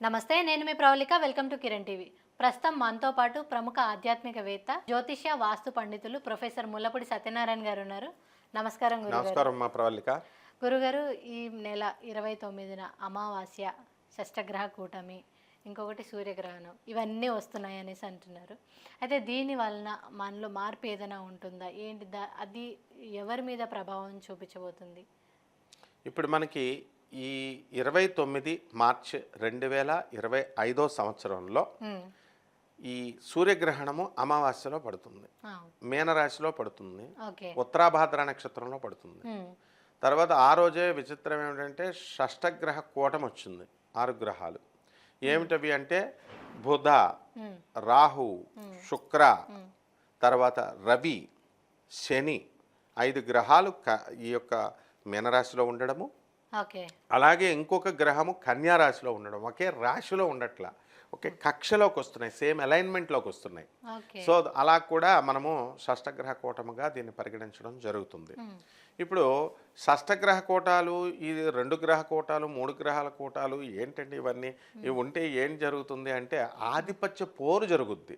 నమస్తే నేను మీ Pravallika. Welcome to Kiran TV. ప్రస్తుతం మనతో పాటు ప్రముఖ ఆధ్యాత్మికవేత్త జ్యోతిష్య వాస్తు పండితులు ప్రొఫెసర్ ముల్లపూడి సత్యనారాయణ గారు ఉన్నారు. నమస్కారం గురుగారు. నమస్కారం మా ప్రవల్లిక గురుగారు ఈ నెల ఇరవై తొమ్మిదిన అమావాస్య షష్టగ్రహ కూటమి ఇంకొకటి సూర్యగ్రహణం ఇవన్నీ వస్తున్నాయి అనేసి అంటున్నారు. అయితే దీని వలన మనలో మార్పు ఏదైనా ఉంటుందా? ఏంటి దా అది ఎవరి మీద ప్రభావం చూపించబోతుంది? ఇప్పుడు మనకి ఈ ఇరవై తొమ్మిది మార్చ్ రెండు వేల ఇరవై ఐదో సంవత్సరంలో ఈ సూర్యగ్రహణము అమావాస్యలో పడుతుంది. మీనరాశిలో పడుతుంది. ఉత్తరాభాద్ర నక్షత్రంలో పడుతుంది. తర్వాత ఆ రోజే విచిత్రం ఏమిటంటే షష్టగ్రహ కూటం వచ్చింది ఆరు గ్రహాలు. ఏమిటవి అంటే బుధ రాహు శుక్ర తర్వాత రవి శని. ఐదు గ్రహాలు ఈ యొక్క మీనరాశిలో ఉండడము అలాగే ఇంకొక గ్రహము కన్యా రాశిలో ఉండడం ఒకే రాశిలో ఉండట్లా ఒకే కక్షలోకి వస్తున్నాయి సేమ్ అలైన్మెంట్లోకి వస్తున్నాయి. సో అలా కూడా మనము షష్టగ్రహ కూటముగా దీన్ని పరిగణించడం జరుగుతుంది. ఇప్పుడు షష్టగ్రహ కూటాలు ఈ రెండు గ్రహ కూటాలు మూడు గ్రహాల కూటాలు ఏంటండి ఇవన్నీ? ఇవి ఉంటే ఏం జరుగుతుంది అంటే ఆధిపత్య పోరు జరుగుద్ది.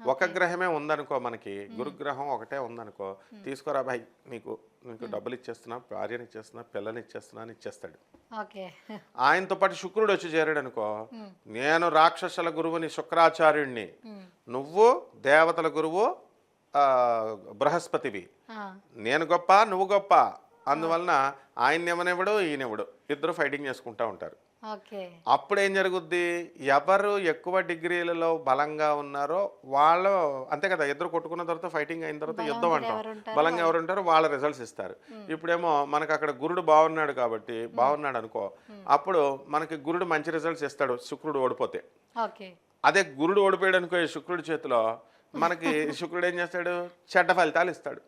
ఒక గ్రహమే ఉందనుకో మనకి గురుగ్రహం ఒకటే ఉందనుకో తీసుకోరా భాయ్ నీకు నీకు డబ్బులు ఇచ్చేస్తున్నా భార్యని ఇచ్చేస్తున్నా పిల్లని ఇచ్చేస్తున్నా అని ఇచ్చేస్తాడు. ఆయనతో పాటు శుక్రుడు వచ్చి చేరాడు అనుకో నేను రాక్షసుల గురువుని శుక్రాచార్యుణ్ణి నువ్వు దేవతల గురువు బృహస్పతివి. నేను గొప్ప నువ్వు గొప్ప. అందువలన ఆయన ఎవనివ్వడు ఈయనెవడు ఇద్దరు ఫైటింగ్ చేసుకుంటా ఉంటారు. అప్పుడు ఏం జరుగుద్ది? ఎవరు ఎక్కువ డిగ్రీలలో బలంగా ఉన్నారో వాళ్ళు అంతే కదా ఇద్దరు కొట్టుకున్న తర్వాత ఫైటింగ్ అయిన తర్వాత యుద్ధం అంటాం. బలంగా ఎవరు ఉంటారో వాళ్ళ రిజల్ట్స్ ఇస్తారు. ఇప్పుడేమో మనకు అక్కడ గురుడు బాగున్నాడు కాబట్టి బాగున్నాడు అనుకో అప్పుడు మనకి గురుడు మంచి రిజల్ట్స్ ఇస్తాడు శుక్రుడు ఓడిపోతే. ఓకే. అదే గురుడు ఓడిపోయాడు అనుకో శుక్రుడి చేతిలో మనకి శుక్రుడు ఏం చేస్తాడు? చెడ్డ ఫలితాలు ఇస్తాడు.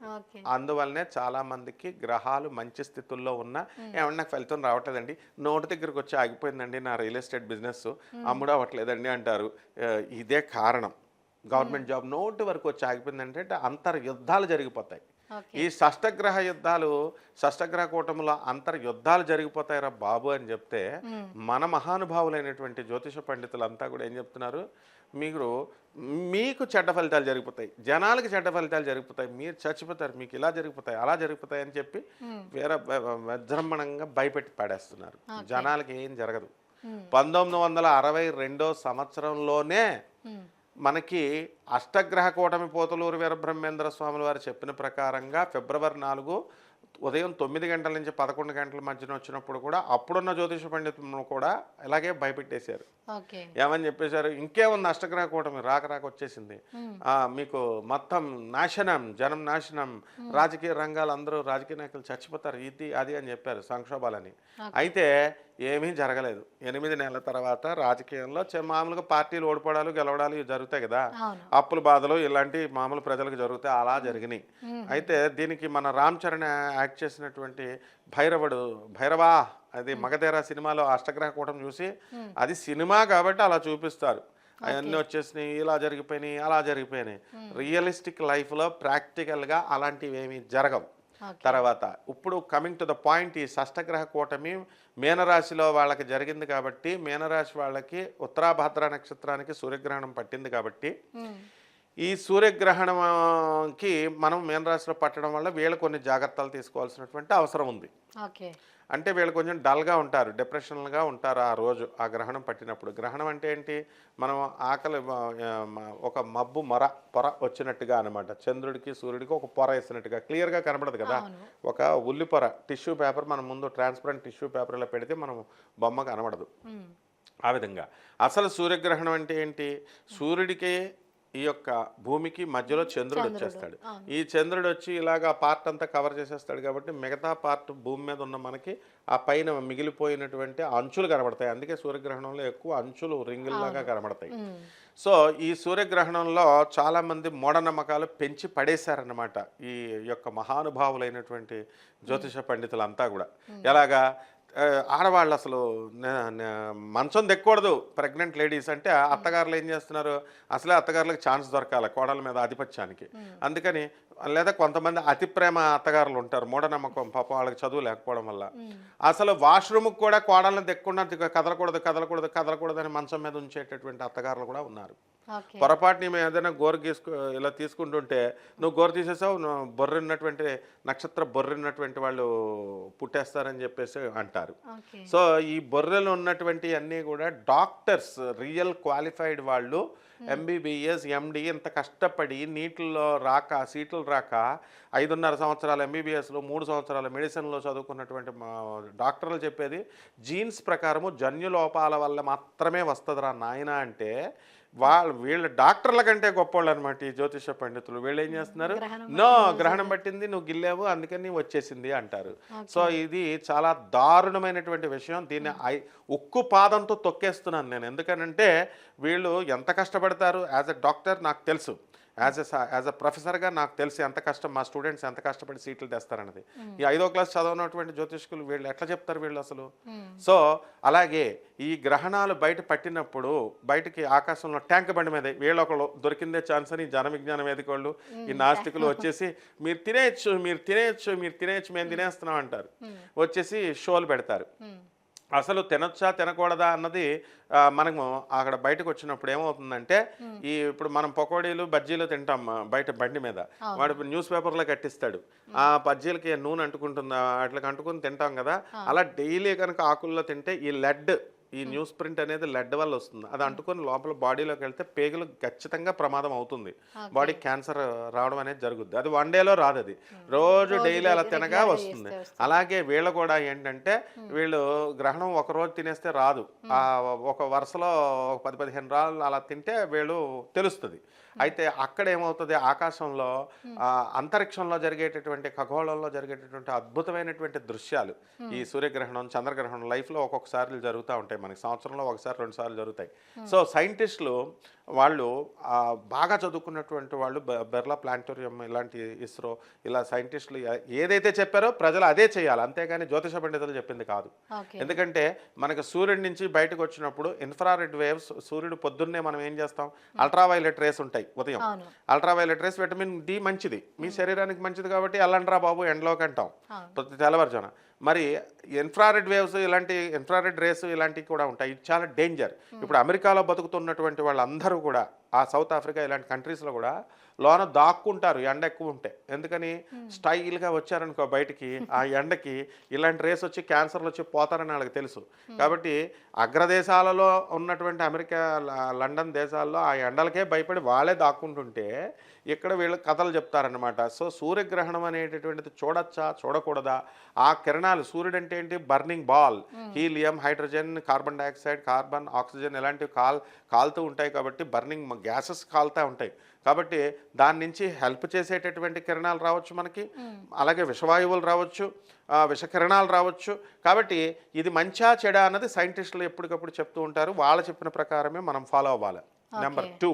అందువల్లనే చాలా మందికి గ్రహాలు మంచి స్థితుల్లో ఉన్నా ఏమన్నా నాకు ఫలితం రావట్లేదండి. నోటి దగ్గరకు వచ్చి ఆగిపోయిందండి నా రియల్ ఎస్టేట్ బిజినెస్ అమ్ముడు అవ్వట్లేదండి అంటారు. ఇదే కారణం. గవర్నమెంట్ జాబ్ నోటి వరకు వచ్చి ఆగిపోయిందంటే అంతర్ యుద్ధాలు జరిగిపోతాయి. ఈ షష్టగ్రహ యుద్ధాలు షష్టగ్రహ కూటమిలో అంతర్ యుద్ధాలు జరిగిపోతాయిరా బాబు అని చెప్తే మన మహానుభావులైనటువంటి జ్యోతిష పండితులంతా కూడా ఏం చెప్తున్నారు? మీరు మీకు చెడ్డ ఫలితాలు జరిగిపోతాయి. జనాలకి చెడ్డ ఫలితాలు జరిగిపోతాయి. మీరు చచ్చిపోతారు. మీకు ఇలా జరిగిపోతాయి అలా జరిగిపోతాయి అని చెప్పి వేరే విజృంభణంగా భయపెట్టి పాడేస్తున్నారు. జనాలకి ఏం జరగదు. పంతొమ్మిది వందల అరవై రెండో సంవత్సరంలోనే మనకి అష్టగ్రహ కూటమి పోతలూరు వీరబ్రహ్మేంద్ర స్వాముల వారు చెప్పిన ప్రకారంగా ఫిబ్రవరి నాలుగు ఉదయం తొమ్మిది గంటల నుంచి పదకొండు గంటల మధ్యన వచ్చినప్పుడు కూడా అప్పుడున్న జ్యోతిష పండితులను కూడా ఇలాగే భయపెట్టేశారు. ఏమని చెప్పేశారు? ఇంకేముంది అష్టగ్రహ కూటమి రాక రాక వచ్చేసింది. మీకు మొత్తం నాశనం జనం నాశనం రాజకీయ రంగాలు అందరూ రాజకీయ నాయకులు చచ్చిపోతారు ఇది అది అని చెప్పారు సంక్షోభాలని. అయితే ఏమీ జరగలేదు. ఎనిమిది నెలల తర్వాత రాజకీయంలో మామూలుగా పార్టీలు ఓడిపోవడాలు గెలవడాలు ఇవి జరుగుతాయి కదా. అప్పుల బాధలు ఇలాంటి మామూలు ప్రజలకు జరుగుతాయి అలా జరిగినాయి. అయితే దీనికి మన రామ్ చరణ్ యాక్ట్ చేసినటువంటి భైరవుడు భైరవా అది మగధేర సినిమాలో అష్టగ్రహ కూటం చూసి. అది సినిమా కాబట్టి అలా చూపిస్తారు. అవన్నీ వచ్చేసినాయి ఇలా జరిగిపోయినాయి అలా జరిగిపోయినాయి. రియలిస్టిక్ లైఫ్లో ప్రాక్టికల్గా అలాంటివి ఏమీ జరగవు. తర్వాత ఇప్పుడు కమింగ్ టు ద పాయింట్ ఈ షష్టగ్రహ కూటమి మీనరాశిలో వాళ్ళకి జరిగింది కాబట్టి మీనరాశి వాళ్ళకి ఉత్తరాభద్ర నక్షత్రానికి సూర్యగ్రహణం పట్టింది కాబట్టి ఈ సూర్యగ్రహణంకి మనం మీనరాశిలో పట్టడం వల్ల వీళ్ళు కొన్ని జాగ్రత్తలు తీసుకోవాల్సినటువంటి అవసరం ఉంది. ఓకే. అంటే వీళ్ళు కొంచెం డల్గా ఉంటారు డిప్రెషన్గా ఉంటారు ఆ రోజు ఆ గ్రహణం పట్టినప్పుడు. గ్రహణం అంటే ఏంటి? మనం ఆకలి ఒక మబ్బు మొర పొర వచ్చినట్టుగా అనమాట చంద్రుడికి సూర్యుడికి ఒక పొర వేసినట్టుగా క్లియర్గా కనబడదు కదా? ఒక ఉల్లి పొర టిష్యూ పేపర్ మనం ముందు ట్రాన్స్పరెంట్ టిష్యూ పేపర్ ఇలా పెడితే మనం బొమ్మ కనబడదు. ఆ విధంగా. అసలు సూర్యగ్రహణం అంటే ఏంటి? సూర్యుడికి ఈ యొక్క భూమికి మధ్యలో చంద్రుడు వచ్చేస్తాడు. ఈ చంద్రుడు వచ్చి ఇలాగా పార్ట్ అంతా కవర్ చేసేస్తాడు కాబట్టి మిగతా పార్ట్ భూమి మీద ఉన్న మనకి ఆ పైన మిగిలిపోయినటువంటి అంచులు కనబడతాయి. అందుకే సూర్యగ్రహణంలో ఎక్కువ అంచులు రింగుల్లాగా కనబడతాయి. సో ఈ సూర్యగ్రహణంలో చాలామంది మూఢనమ్మకాలు పెంచి పడేశారన్నమాట ఈ యొక్క మహానుభావులైనటువంటి జ్యోతిష పండితులంతా కూడా. ఎలాగా? ఆ, ఆడవాళ్ళు అసలు మంచం దెక్కకూడదు ప్రెగ్నెంట్ లేడీస్ అంటే అత్తగారులు ఏం చేస్తున్నారు? అసలే అత్తగారులకు ఛాన్స్ దొరకాలి కోడల మీద ఆధిపత్యానికి. అందుకని లేదా కొంతమంది అతి ప్రేమ అత్తగారులు ఉంటారు. మూఢనమ్మకం పాపం వాళ్ళకి చదువు లేకపోవడం వల్ల. అసలు వాష్రూమ్కి కూడా కోడలను దెక్కకుండా దిగ- కదలకూడదు కదలకూడదు కదలకూడదు అని మంచం మీద ఉంచేటటువంటి అత్తగారులు కూడా ఉన్నారు. ఓకే. పొరపాటు నీ ఏదైనా గోరు గీసుకు ఇలా తీసుకుంటుంటే నువ్వు గోరు తీసేసావు బొర్రిన్నటువంటి నక్షత్ర బొర్రిన్నటువంటి వాళ్ళు పుట్టేస్తారని చెప్పేసి అంటారు. సో ఈ బొర్రెలు ఉన్నటువంటి అన్నీ కూడా డాక్టర్స్ రియల్ క్వాలిఫైడ్ వాళ్ళు ఎంబీబీఎస్ ఎండి ఇంత కష్టపడి నీటిల్లో రాక సీట్లు రాక ఐదున్నర సంవత్సరాలు ఎంబీబీఎస్లో మూడు సంవత్సరాలు మెడిసిన్లో చదువుకున్నటువంటి డాక్టర్లు చెప్పేది జీన్స్ ప్రకారము జన్యు లోపాల వల్ల మాత్రమే వస్తుందిరా నాయన అంటే వాళ్ళు వీళ్ళ డాక్టర్ల కంటే గొప్పవాళ్ళు అనమాట ఈ జ్యోతిష పండితులు. వీళ్ళు ఏం చేస్తున్నారు? నో గ్రహణం పట్టింది నువ్వు గిల్లావు అందుకని వచ్చేసింది అంటారు. సో ఇది చాలా దారుణమైనటువంటి విషయం. దీన్ని ఐ ఉక్కు పాదంతో తొక్కేస్తున్నాను నేను. ఎందుకనంటే వీళ్ళు ఎంత కష్టపడతారు? యాజ్ ఎ డాక్టర్ నాకు తెలుసు. యాజ్ ఎ యాజ్ అ ప్రొఫెసర్గా నాకు తెలిసి ఎంత కష్టం మా స్టూడెంట్స్ ఎంత కష్టపడి సీట్లు తెస్తారన్నది. ఈ ఐదో క్లాస్ చదవనటువంటి జ్యోతిష్కులు వీళ్ళు ఎట్లా చెప్తారు వీళ్ళు అసలు? ఉమ్. సో అలాగే ఈ గ్రహణాలు బయట పట్టినప్పుడు బయటికి ఆకాశంలో ట్యాంక్ బండి మీద వీళ్ళు ఒకళ్ళు దొరికిందే ఛాన్స్ అని జన విజ్ఞాన వేదిక వాళ్ళు ఈ నాస్తికులు వచ్చేసి మీరు తినేయచ్చు మీరు తినేయచ్చు మీరు తినేయచ్చు మేము తినేస్తున్నాం అంటారు. వచ్చేసి షోలు పెడతారు. అసలు తినొచ్చా తినకూడదా అన్నది మనము అక్కడ బయటకు వచ్చినప్పుడు ఏమవుతుందంటే ఈ ఇప్పుడు మనం పకోడీలు బజ్జీలు తింటాం బయట బండి మీద. వాడు న్యూస్ పేపర్లో కట్టిస్తాడు. ఆ బజ్జీలకి నూనె అంటుకుంటుందా అట్లా అంటుకుని తింటాం కదా. అలా డైలీ కనుక ఆకుల్లో తింటే ఈ లెడ్ ఈ న్యూస్ ప్రింట్ అనేది లెడ్ వల్ల వస్తుంది. అది అంటుకొని లోపల బాడీలోకి వెళ్తే పేగులు ఖచ్చితంగా ప్రమాదం అవుతుంది. బాడీ క్యాన్సర్ రావడం అనేది జరుగుద్ది. అది వన్ డేలో రాదు అది రోజు డైలీ అలా తినగా వస్తుంది. అలాగే వీళ్ళు కూడా ఏంటంటే వీళ్ళు గ్రహణం ఒక రోజు తినేస్తే రాదు. ఆ ఒక వరుసలో ఒక పది పదిహేను రాళ్ళు అలా తింటే వీళ్ళు తెలుస్తుంది. అయితే అక్కడ ఏమవుతుంది? ఆకాశంలో అంతరిక్షంలో జరిగేటటువంటి ఖగోళంలో జరిగేటటువంటి అద్భుతమైనటువంటి దృశ్యాలు ఈ సూర్యగ్రహణం చంద్రగ్రహణం లైఫ్లో ఒక్కొక్కసారి జరుగుతూ ఉంటాయి మనకి. సంవత్సరంలో ఒకసారి రెండు సార్లు జరుగుతాయి. సో సైంటిస్టులు వాళ్ళు బాగా చదువుకున్నటువంటి వాళ్ళు బెర్లా ప్లానిటోరియం ఇలాంటి ఇస్రో ఇలా సైంటిస్టులు ఏదైతే చెప్పారో ప్రజలు అదే చేయాలి. అంతేగాని జ్యోతిష పండితులు చెప్పింది కాదు. ఎందుకంటే మనకు సూర్యుడి నుంచి బయటకు వచ్చినప్పుడు ఇన్ఫ్రారెడ్ వేవ్స్ సూర్యుడు పొద్దున్నే మనం ఏం చేస్తాం? అల్ట్రావైలెట్ రేస్ ఉంటాయి. ఉదయం. అవును. అల్ట్రావైలెట్ రేస్ విటమిన్ డి మంచిది. మీ శరీరానికి మంచిది కాబట్టి ఎల్లండ్రా బాబు ఎండలోకి అంటాం. తెల్లవారుజాన మరి ఇన్ఫ్రారెడ్ వేవ్స్ ఇలాంటి ఇన్ఫ్రారెడ్ రేస్ ఇలాంటివి కూడా ఉంటాయి. ఇది చాలా డేంజర్ ఇప్పుడు అమెరికాలో బతుకుతున్నటువంటి వాళ్ళందరూ కూడా ఆ సౌత్ ఆఫ్రికా ఇలాంటి కంట్రీస్లో కూడా లోన దాక్కుంటారు ఎండ ఎక్కువ ఉంటే. ఎందుకని? స్టైల్గా వచ్చారనుకో బయటికి ఆ ఎండకి ఇలాంటి రేస్ వచ్చి క్యాన్సర్లు వచ్చి పోతారని వాళ్ళకి తెలుసు. కాబట్టి అగ్రదేశాలలో ఉన్నటువంటి అమెరికా లండన్ దేశాల్లో ఆ ఎండలకే భయపడి వాళ్ళే దాక్కుంటుంటే ఇక్కడ వీళ్ళు కథలు చెప్తారనమాట సో సూర్యగ్రహణం అనేటటువంటిది చూడొచ్చా? చూడకూడదా? ఆ కిరణాలు సూర్యుడు అంటే ఏంటి? Burning ball. Helium hydrogen carbon dioxide carbon oxygen ఇలాంటివి కాల్ కాలుతూ ఉంటాయి కాబట్టి బర్నింగ్ గ్యాసెస్ కాలుతూ ఉంటాయి. కాబట్టి దాని నుంచి హెల్ప్ చేసేటటువంటి కిరణాలు రావచ్చు మనకి. అలాగే విషవాయువులు రావచ్చు విషకిరణాలు రావచ్చు. కాబట్టి ఇది మంచా చెడా అన్నది సైంటిస్టులు ఎప్పటికప్పుడు చెప్తూ ఉంటారు. వాళ్ళు చెప్పిన ప్రకారమే మనం ఫాలో అవ్వాలి. Number two.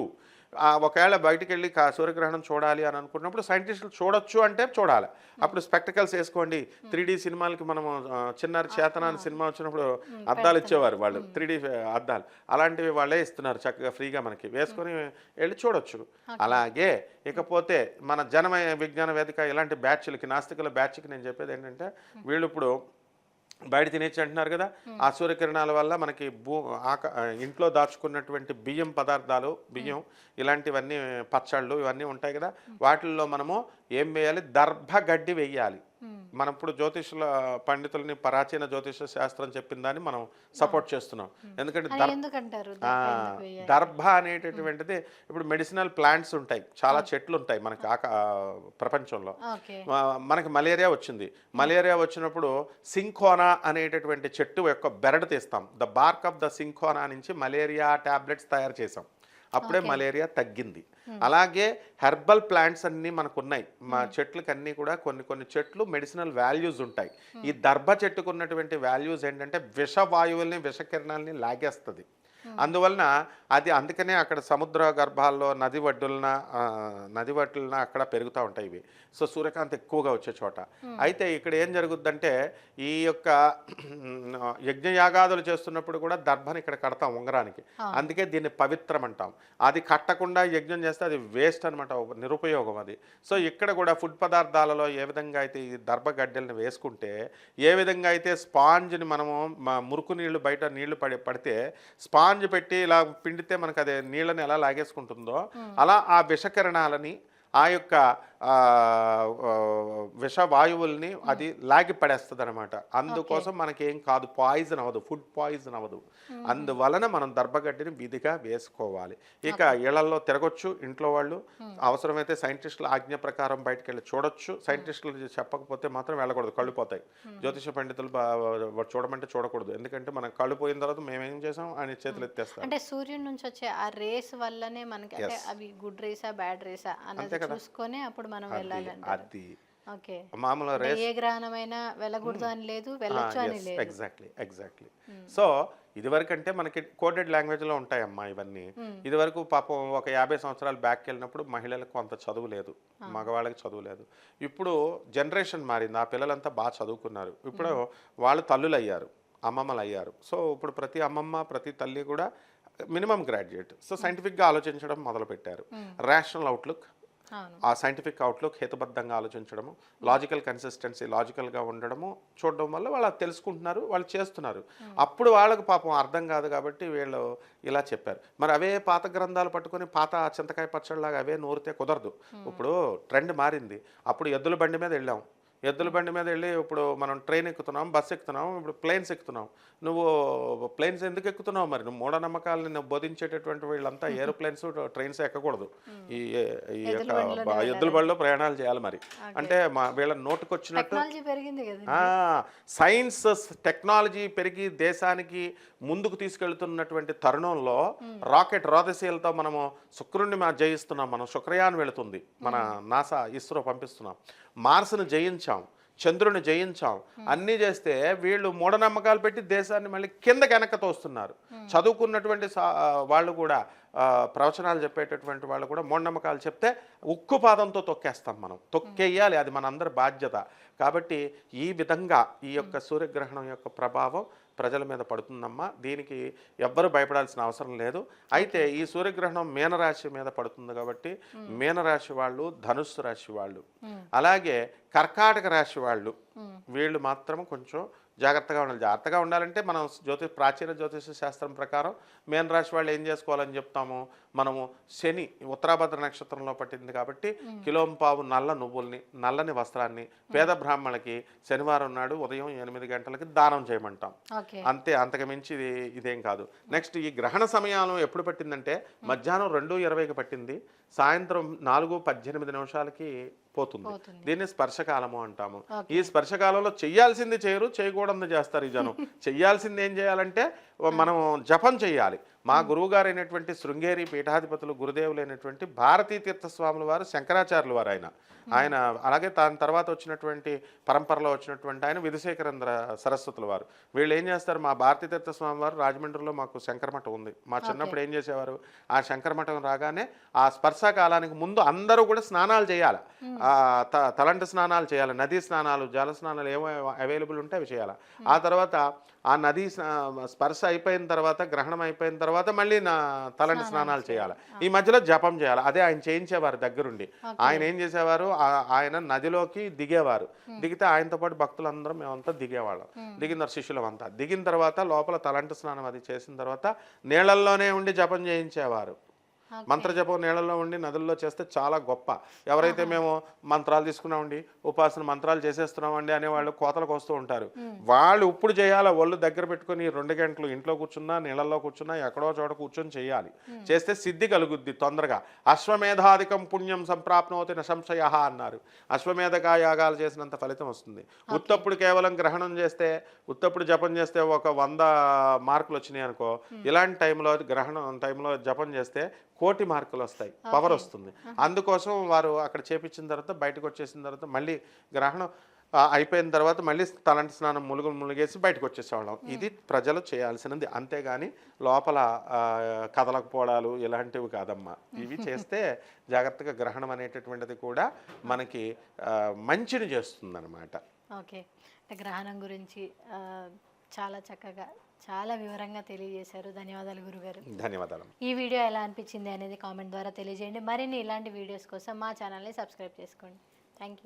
ఒకవేళ బయటికి వెళ్ళి సూర్యగ్రహణం చూడాలి అని అనుకున్నప్పుడు సైంటిస్టులు చూడొచ్చు అంటే చూడాలి. అప్పుడు స్పెక్టికల్స్ వేసుకోండి. త్రీ డి సినిమాలకి మనం ఆ, చిన్నారి చేతన అని సినిమా వచ్చినప్పుడు అద్దాలు ఇచ్చేవారు వాళ్ళు. త్రీ డి అద్దాలు. అలాంటివి వాళ్ళే ఇస్తున్నారు చక్కగా ఫ్రీగా మనకి. వేసుకొని వెళ్ళి చూడొచ్చు. అలాగే ఇకపోతే మన జనమయ విజ్ఞాన వేదిక ఇలాంటి బ్యాచ్లకి నాస్తికుల బ్యాచ్కి నేను చెప్పేది ఏంటంటే వీళ్ళు ఇప్పుడు బయట తినేచ్చి అంటున్నారు కదా. ఆ సూర్యకిరణాల వల్ల మనకి భూ ఆక ఇంట్లో దాచుకున్నటువంటి బియ్యం పదార్థాలు బియ్యం ఇలాంటివన్నీ పచ్చళ్ళు ఇవన్నీ ఉంటాయి కదా. వాటిల్లో మనము ఏం వేయాలి? దర్భ గడ్డి వేయాలి. మనం ఇప్పుడు జ్యోతిషుల పండితులని ప్రాచీన జ్యోతిష శాస్త్రం చెప్పిన దాన్ని మనం సపోర్ట్ చేస్తున్నాం. ఎందుకంటే? దర్భ అనేటటువంటిది ఇప్పుడు మెడిసినల్ ప్లాంట్స్ ఉంటాయి. చాలా చెట్లు ఉంటాయి మనకి ఆక ఆ, ప్రపంచంలో. మనకి మలేరియా వచ్చింది. మలేరియా వచ్చినప్పుడు సింకోనా అనేటటువంటి చెట్టు యొక్క బెరడు తీస్తాం. The bark of the cinchona నుంచి మలేరియా టాబ్లెట్స్ తయారు చేసాం అప్పుడే మలేరియా తగ్గింది. అలాగే హెర్బల్ ప్లాంట్స్ అన్నీ మనకు ఉన్నాయి మా చెట్లకి అన్నీ కూడా కొన్ని కొన్ని చెట్లు మెడిసినల్ వాల్యూస్ ఉంటాయి. ఈ దర్భ చెట్టుకు ఉన్నటువంటి వాల్యూస్ ఏంటంటే విష వాయువుల్ని విషకిరణాలని లాగేస్తుంది. అందువలన అది అందుకనే అక్కడ సముద్ర గర్భాల్లో నది ఒడ్డులన ఆ, నది ఒడ్డులన అక్కడ పెరుగుతూ ఉంటాయి ఇవి. సో సూర్యకాంతి ఎక్కువగా వచ్చే చోట. అయితే ఇక్కడ ఏం జరుగుద్దంటే ఈ యొక్క యజ్ఞయాగాదులు చేస్తున్నప్పుడు కూడా దర్భని ఇక్కడ కడతాం ఉంగరానికి. అందుకే దీన్ని పవిత్రం అంటాం అది కట్టకుండా యజ్ఞం చేస్తే అది వేస్ట్ అనమాట నిరుపయోగం అది. సో ఇక్కడ కూడా ఫుడ్ పదార్థాలలో ఏ విధంగా అయితే ఈ దర్భ గడ్డెలను వేసుకుంటే ఏ విధంగా అయితే స్పాంజ్ని మనము మురుకు నీళ్ళు బయట నీళ్ళు పడి పడితే స్పాంజ్ పెట్టి ఇలా పిండితే మనకు అదే నీళ్ళని ఎలా లాగేసుకుంటుందో అలా ఆ విషకిరణాలని ఆ యొక్క విష వాయువుల్ని అది లాగి పడేస్తుంది అనమాట అందుకోసం మనకి కాదు పాయిజన్ అవ్వదు ఫుడ్ పాయిజన్ అవ్వదు. అందువలన మనం దర్భగడ్డిని విధిగా వేసుకోవాలి. ఇక ఇళ్ళలో తిరగొచ్చు ఇంట్లో వాళ్ళు. అవసరమైతే సైంటిస్టుల ఆజ్ఞ ప్రకారం బయటకు వెళ్ళి చూడొచ్చు సైంటిస్టులు చెప్పకపోతే మాత్రం వెళ్ళకూడదు కళ్ళు పోతాయి. జ్యోతిష పండితులు చూడమంటే చూడకూడదు. ఎందుకంటే మనం కళ్ళు పోయిన తర్వాత మేమేం చేసాం? అని చేతులు ఎత్తేస్తాం. అంటే సూర్యుడి నుంచి వచ్చే ఆ రేస్ వల్లనే మనకి అవి గుడ్ రేసా బ్యాడ్ రేసా చూసుకొని అప్పుడు మనం అది ఓకే. మామూలు ఏ గ్రహణమైనా వెళ్ళకూడదు అని లేదు వెళ్ళొచ్చు అని లేదు. ఎగ్జాక్ట్లీ ఎగ్జాక్ట్లీ సో ఇదివరకు అంటే మనకి కోడెడ్ లాంగ్వేజ్లో ఉంటాయమ్మా ఇవన్నీ. ఇదివరకు పాపం ఒక యాభై సంవత్సరాలు బ్యాక్ వెళ్ళినప్పుడు మహిళలకు కొంత చదువు లేదు మగవాళ్ళకి చదువు లేదు. ఇప్పుడు జనరేషన్ మారింది ఆ పిల్లలంతా బాగా చదువుకున్నారు. ఇప్పుడు వాళ్ళు తల్లులు అయ్యారు అమ్మమ్మలు అయ్యారు సో ఇప్పుడు ప్రతి అమ్మమ్మ ప్రతి తల్లి కూడా మినిమం గ్రాడ్యుయేట్. సో సైంటిఫిక్గా ఆలోచించడం మొదలుపెట్టారు. రేషనల్ అవుట్లుక్ ఆ సైంటిఫిక్ అవుట్లుక్ హేతుబద్ధంగా ఆలోచించడము లాజికల్ కన్సిస్టెన్సీ లాజికల్గా ఉండడము చూడడం వల్ల వాళ్ళు తెలుసుకుంటున్నారు వాళ్ళు చేస్తున్నారు. అప్పుడు వాళ్ళకు పాపం అర్థం కాదు కాబట్టి వీళ్ళు ఇలా చెప్పారు. మరి అవే పాత గ్రంథాలు పట్టుకొని పాత చింతకాయ పచ్చడిలాగా అవే నూరితే కుదరదు. ఇప్పుడు ట్రెండ్ మారింది. అప్పుడు ఎద్దుల బండి మీద వెళ్ళాం. ఎద్దుల బండి మీద వెళ్ళి ఇప్పుడు మనం ట్రైన్ ఎక్కుతున్నాం బస్ ఎక్కుతున్నాం ఇప్పుడు ప్లేన్స్ ఎక్కుతున్నాం. నువ్వు ప్లేన్స్ ఎందుకు ఎక్కుతున్నావు మరి? నువ్వు మూఢనమ్మకాలని బోధించేటటువంటి వీళ్ళంతా ఏరోప్లేన్స్ ట్రైన్స్ ఎక్కకూడదు. ఈ ఈ యొక్క ఎద్దుల బడిలో ప్రయాణాలు చేయాలి మరి. అంటే మా వీళ్ళ నోటుకొచ్చినట్టు సైన్స్ టెక్నాలజీ పెరిగి దేశానికి ముందుకు తీసుకెళ్తున్నటువంటి తరుణంలో రాకెట్ రోదశీలతో మనము శుక్రుడిని మా జయిస్తున్నాం మనం శుక్రయాన్ వెళుతుంది మన నాసా ఇస్రో పంపిస్తున్నాం. మార్స్ను జయించాం చంద్రుని జయించాం. అన్నీ చేస్తే వీళ్ళు మూఢనమ్మకాలు పెట్టి దేశాన్ని మళ్ళీ కిందకి వెనక తోస్తున్నారు. చదువుకున్నటువంటి వాళ్ళు కూడా ప్రవచనాలు చెప్పేటటువంటి వాళ్ళు కూడా మూఢనమ్మకాలు చెప్తే ఉక్కు పాదంతో తొక్కేస్తాం మనం. తొక్కేయాలి అది మనందరి బాధ్యత. కాబట్టి ఈ విధంగా ఈ యొక్క సూర్యగ్రహణం యొక్క ప్రభావం ప్రజల మీద పడుతుందమ్మా. దీనికి ఎవ్వరు భయపడాల్సిన అవసరం లేదు. అయితే ఈ సూర్యగ్రహణం మీనరాశి మీద పడుతుంది కాబట్టి మీనరాశి వాళ్ళు ధనుస్సు రాశి వాళ్ళు అలాగే కర్కాటక రాశి వాళ్ళు వీళ్ళు మాత్రం కొంచెం జాగ్రత్తగా ఉండాలి. జాగ్రత్తగా ఉండాలంటే మనం జ్యోతి ప్రాచీన జ్యోతిష శాస్త్రం ప్రకారం మేన రాశి వాళ్ళు ఏం చేసుకోవాలని చెప్తాము? మనము శని ఉత్తరాభద్ర నక్షత్రంలో పట్టింది కాబట్టి కిలోంపావు నల్ల నువ్వుల్ని నల్లని వస్త్రాన్ని పేద బ్రాహ్మణులకి శనివారం నాడు ఉదయం ఎనిమిది గంటలకి దానం చేయమంటాం. అంతే అంతకు మించి ఇది ఇదేం కాదు. నెక్స్ట్ ఈ గ్రహణ సమయాలు ఎప్పుడు పట్టిందంటే మధ్యాహ్నం రెండు ఇరవైకి పట్టింది సాయంత్రం నాలుగు పద్దెనిమిది నిమిషాలకి పోతుంది. పోతుంది. దీన్ని స్పర్శకాలము అంటాము. ఈ స్పర్శకాలంలో చెయ్యాల్సింది చేయరు చేయకూడదు చేస్తారు ఈ జనం. చెయ్యాల్సింది ఏం చేయాలంటే మనం జపం చేయాలి. మా గురువుగారు అయినటువంటి శృంగేరి పీఠాధిపతులు గురుదేవులైనటువంటి భారతీ తీర్థస్వాముల వారు శంకరాచార్యులు వారు ఆయన. ఆయన అలాగే దాని తర్వాత వచ్చినటువంటి పరంపరలో వచ్చినటువంటి ఆయన విధుశేఖరేంద్ర సరస్వతుల వారు. వీళ్ళు ఏం చేస్తారు మా భారతీ తీర్థస్వామి వారు రాజమండ్రిలో మాకు శంకరమఠం ఉంది. మా చిన్నప్పుడు ఏం చేసేవారు ఆ శంకరమఠం రాగానే ఆ స్పర్శ కాలానికి ముందు అందరూ కూడా స్నానాలు చేయాలి. తలంటి స్నానాలు చేయాలి నదీ స్నానాలు జల స్నానాలు ఏమో అవైలబుల్ ఉంటే అవి చేయాలి. ఆ తర్వాత ఆ నదీ స్పర్శ అయిపోయిన తర్వాత గ్రహణం అయిపోయిన తర్వాత మళ్ళీ నా తలంటి స్నానాలు చేయాలి. ఈ మధ్యలో జపం చేయాలి. అదే ఆయన చేయించేవారు దగ్గరుండి. ఆయన ఏం చేసేవారు? ఆయన నదిలోకి దిగేవారు. దిగితే ఆయనతో పాటు భక్తులందరం మేమంతా దిగేవాళ్ళం. దిగిన శిష్యులం అంతా దిగిన తర్వాత లోపల తలంటి స్నానం అది చేసిన తర్వాత నీళ్ళల్లోనే ఉండి జపం చేయించేవారు. మంత్రజపం నీళ్ళలో ఉండి నదుల్లో చేస్తే చాలా గొప్ప. ఎవరైతే మేము మంత్రాలు తీసుకున్నామండి ఉపాసన మంత్రాలు చేసేస్తున్నామండి అనేవాళ్ళు కోతలకు వస్తూ ఉంటారు. వాళ్ళు ఇప్పుడు చేయాలా? ఒళ్ళు దగ్గర పెట్టుకొని రెండు గంటలు ఇంట్లో కూర్చున్నా నీళ్ళల్లో కూర్చున్నా ఎక్కడో చోట కూర్చొని చేయాలి. చేస్తే సిద్ధి కలుగుద్ది తొందరగా. అశ్వమేధాధికం పుణ్యం సంప్రాప్నోతి న సంశయ అన్నారు. అశ్వమేధక యాగాలు చేసినంత ఫలితం వస్తుంది. ఉత్తప్పుడు కేవలం గ్రహణం చేస్తే ఉత్తప్పుడు జపం చేస్తే ఒక వంద మార్కులు వచ్చినాయి అనుకో ఇలాంటి టైంలో గ్రహణం టైంలో జపం చేస్తే కోటి మార్కులు వస్తాయి. పవర్ వస్తుంది. అందుకోసం వారు అక్కడ చేపించిన తర్వాత బయటకు వచ్చేసిన తర్వాత మళ్ళీ గ్రహణం అయిపోయిన తర్వాత మళ్ళీ తలంటి స్నానం ములుగు ములిగేసి బయటకు వచ్చేసేవాళ్ళం. ఇది ప్రజలు చేయాల్సినది. అంతేగాని లోపల కదలకపోవడాలు ఇలాంటివి కాదమ్మా. ఇవి చేస్తే జాగ్రత్తగా గ్రహణం అనేటటువంటిది కూడా మనకి మంచిని చేస్తుందన్నమాట. ఓకే. అంటే గ్రహణం గురించి చాలా చక్కగా చాలా వివరంగా తెలియజేశారు. ధన్యవాదాలు గురుగారు. ధన్యవాదాలు. ఈ వీడియో ఎలా అనిపించింది అనేది కామెంట్ ద్వారా తెలియజేయండి. మరిన్ని ఇలాంటి వీడియోస్ కోసం మా ఛానల్ని సబ్స్క్రైబ్ చేసుకోండి. Thank you